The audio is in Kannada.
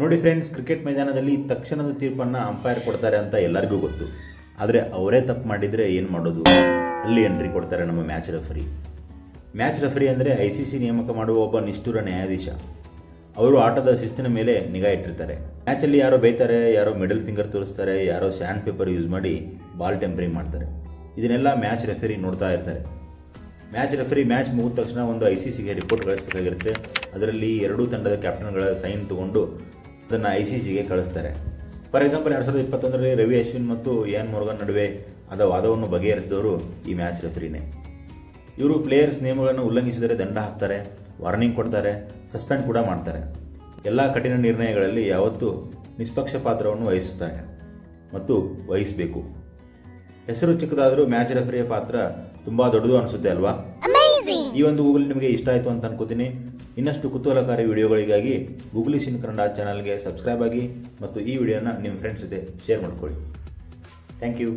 ನೋಡಿ ಫ್ರೆಂಡ್ಸ್ ಕ್ರಿಕೆಟ್ ಮೈದಾನದಲ್ಲಿ ತಕ್ಷಣದ ತೀರ್ಪನ್ನು ಅಂಪೈರ್ ಕೊಡ್ತಾರೆ ಅಂತ ಎಲ್ಲರಿಗೂ ಗೊತ್ತು. ಆದರೆ ಅವರೇ ತಪ್ಪು ಮಾಡಿದರೆ ಏನು ಮಾಡೋದು? ಅಲ್ಲಿ ಎಂಟ್ರಿ ಕೊಡ್ತಾರೆ ನಮ್ಮ ಮ್ಯಾಚ್ ರೆಫರಿ ಮ್ಯಾಚ್ ರೆಫರಿ ಅಂದರೆ ಐ ಸಿ ಸಿ ನೇಮಕ ಮಾಡುವ ಒಬ್ಬ ನಿಷ್ಠುರ ನ್ಯಾಯಾಧೀಶ. ಅವರು ಆಟದ ಶಿಸ್ತಿನ ಮೇಲೆ ನಿಗಾ ಇಟ್ಟಿರ್ತಾರೆ. ಮ್ಯಾಚಲ್ಲಿ ಯಾರೋ ಬೈತಾರೆ ಯಾರೋ ಮಿಡಲ್ ಫಿಂಗರ್ ತೋರಿಸ್ತಾರೆ, ಯಾರೋ ಸ್ಯಾಂಡ್ ಪೇಪರ್ ಯೂಸ್ ಮಾಡಿ ಬಾಲ್ ಟೆಂಪರಿಂಗ್ ಮಾಡ್ತಾರೆ. ಇದನ್ನೆಲ್ಲ ಮ್ಯಾಚ್ ರೆಫರಿ ನೋಡ್ತಾ ಇರ್ತಾರೆ. ಮ್ಯಾಚ್ ರೆಫರಿ ಮ್ಯಾಚ್ ಮುಗಿದ ತಕ್ಷಣ ಒಂದು ಐ ಸಿ ಸಿಗೆ ರಿಪೋರ್ಟ್ ಕಳಿಸ್ಬೇಕಾಗಿರುತ್ತೆ. ಅದರಲ್ಲಿ ಎರಡೂ ತಂಡದ ಕ್ಯಾಪ್ಟನ್ಗಳ ಸೈನ್ ತಗೊಂಡು ಅದನ್ನು ಐ ಸಿ ಸಿಗೆ ಕಳಿಸ್ತಾರೆ. ಫಾರ್ ಎಕ್ಸಾಂಪಲ್ ಎರಡು ಸಾವಿರದ ಇಪ್ಪತ್ತೊಂದರಲ್ಲಿ ರವಿ ಅಶ್ವಿನ್ ಮತ್ತು ಎನ್ ಮೊರ್ಗನ್ ನಡುವೆ ಆದ ವಾದವನ್ನು ಬಗೆಹರಿಸಿದವರು ಈ ಮ್ಯಾಚ್ ರೆಫರಿನೇ. ಇವರು ಪ್ಲೇಯರ್ಸ್ ನಿಯಮಗಳನ್ನು ಉಲ್ಲಂಘಿಸಿದರೆ ದಂಡ ಹಾಕ್ತಾರೆ, ವಾರ್ನಿಂಗ್ ಕೊಡ್ತಾರೆ, ಸಸ್ಪೆಂಡ್ ಕೂಡ ಮಾಡ್ತಾರೆ. ಎಲ್ಲ ಕಠಿಣ ನಿರ್ಣಯಗಳಲ್ಲಿ ಯಾವತ್ತೂ ನಿಷ್ಪಕ್ಷ ಪಾತ್ರವನ್ನು ವಹಿಸುತ್ತಾರೆ ಮತ್ತು ವಹಿಸಬೇಕು. ಹೆಸರು ಚಿಕ್ಕದಾದರೂ ಮ್ಯಾಚ್ ರೆಫರಿಯ ಪಾತ್ರ ತುಂಬಾ ದೊಡ್ಡದು ಅನಿಸುತ್ತೆ ಅಲ್ವಾ? ಈ ಒಂದು ಗೂಗಲ್ ನಿಮಗೆ ಇಷ್ಟ ಆಯಿತು ಅಂತ ಅನ್ಕೋತೀನಿ. ಇನ್ನಷ್ಟು ಕುತೂಹಲಕಾರಿ ವಿಡಿಯೋಗಳಿಗಾಗಿ ಗೂಗಲ್ ಇನ್ ಕನ್ನಡ ಚಾನಲ್ಗೆ ಸಬ್ಸ್ಕ್ರೈಬ್ ಆಗಿ ಮತ್ತು ಈ ವಿಡಿಯೋನ ನಿಮ್ಮ ಫ್ರೆಂಡ್ಸ್ ಜೊತೆ ಶೇರ್ ಮಾಡ್ಕೊಳ್ಳಿ. Thank you